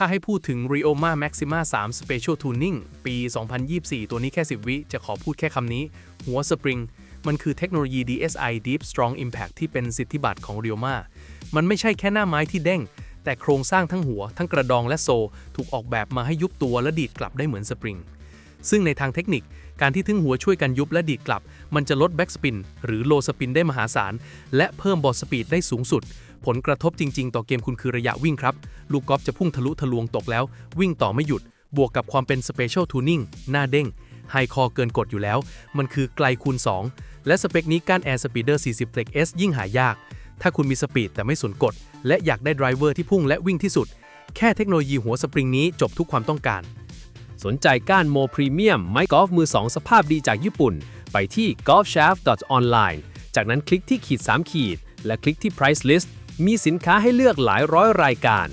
ถ้าให้พูดถึง Rioma Maxima 3 Special Tuning ปี 2024 ตัวนี้แค่ 10 วิ จะขอพูดแค่คำนี้ หัวสปริง มันคือเทคโนโลยี DSI Deep Strong Impact ที่เป็นสิทธิบัตรของ Rioma มันไม่ใช่แค่หน้าไม้ที่เด้ง แต่โครงสร้างทั้งหัว ทั้งกระดองและโซ ถูกออกแบบมาให้ยุบตัวและดีดกลับได้เหมือนสปริง ซึ่งในทางเทคนิคการที่ทึ่งหัวช่วยกันยุบและดีดกลับ มันจะลดแบ็กสปินหรือโลสปินได้มหาศาล และเพิ่มบอลสปีดได้สูงสุด ผลกระทบจริง ๆ ต่อเกมคุณคือระยะวิ่งครับ ลูกกอล์ฟจะพุ่งทะลุทะลวงตกแล้ว วิ่งต่อไม่หยุด บวกกับความเป็นสเปเชียลทูนิ่งหน้าเด้งไฮคอเกินกดอยู่แล้ว มันคือไกลคูณ 2 และสเปคนี้ก้าน Air Speeder 40 Flex S ยิ่งหายาก ถ้าคุณมีสปีดแต่ไม่สนกดและอยากได้ไดรเวอร์ที่พุ่งและวิ่งที่สุด แค่เทคโนโลยีหัวสปริงนี้จบทุกความต้องการ สนใจก้านโมพรีเมียมไม้กอล์ฟมือ 2 สภาพดีจากญี่ปุ่น ไปที่ golfshaft.online จากนั้นคลิกที่ขีด 3 ขีด และคลิกที่ price list มีสินค้าให้เลือกหลายร้อยรายการ